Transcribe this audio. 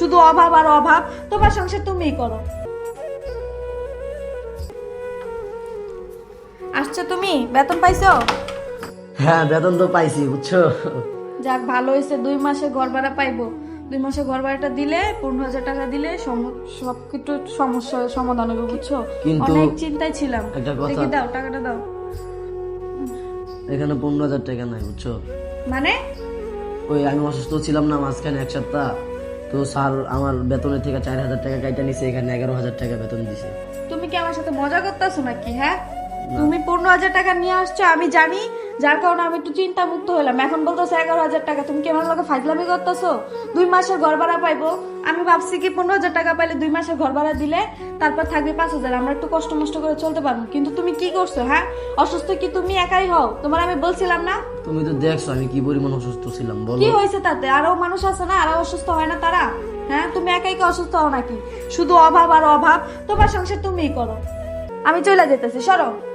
শুধু অভাব আর অভাব তোমার সংসার তুমিই করো। আসছো তুমি? বেতন পাইছো? হ্যাঁ বেতন তো পাইছি বুঝছ? যাক ভালো হয়েছে দুই মাসে ঘর ভাড়া পাইবো। দুই মাসে ঘর ভাড়াটা দিলে পনেরো হাজার টাকা দিলে সম- সব কিছু সমস্যা সমাধান হবে বুঝছ? অনেক চিন্তায় ছিলাম। দেখি দাও টাকাটা দাও। এখানে পনেরো হাজার টাকা নাই বুঝছ? মানে? ওই আমি অসুস্থ ছিলাম না মাঝখানে এক সপ্তাহ। তো স্যার আমার বেতনের থেকে চার হাজার টাকা কাইটা নিছে এখানে এগারো হাজার টাকা বেতন দিছে। তুমি কি আমার সাথে মজা করতেছো নাকি হ্যাঁ? তুমি পনেরো হাজার টাকা নিয়ে আসছো আমি জানি যার কারণে আমি একটু চিন্তা মুক্ত হলাম। এখন বলতেছো এগারো হাজার টাকা। তুমি কি আমার লোকে ফাইজলামি করতেছো? দুই মাসের ঘর ভাড়া পাইবো। আমি ভাবছি কি পনেরো হাজার টাকা পাইলে দুই মাসের ঘর ভাড়া দিলে তারপর থাকবে পাঁচ হাজার। আমরা একটু কষ্ট মষ্ট করে চলতে পারব। কিন্তু তুমি কি করছ হ্যাঁ? অসুস্থ কি তুমি একাই হও? তোমার আমি বলছিলাম না? তুমি তো দেখছ আমি কি পরিমাণ অসুস্থ ছিলাম বলো। কি হয়েছে তাতে? আরও মানুষ আছে না? আরও অসুস্থ হয় না তারা? হ্যাঁ? তুমি একাই কি অসুস্থ হও নাকি? শুধু অভাব আর অভাব। তোমার সংসার তুমিই করো। আমি চলে যেতেছি। সরো।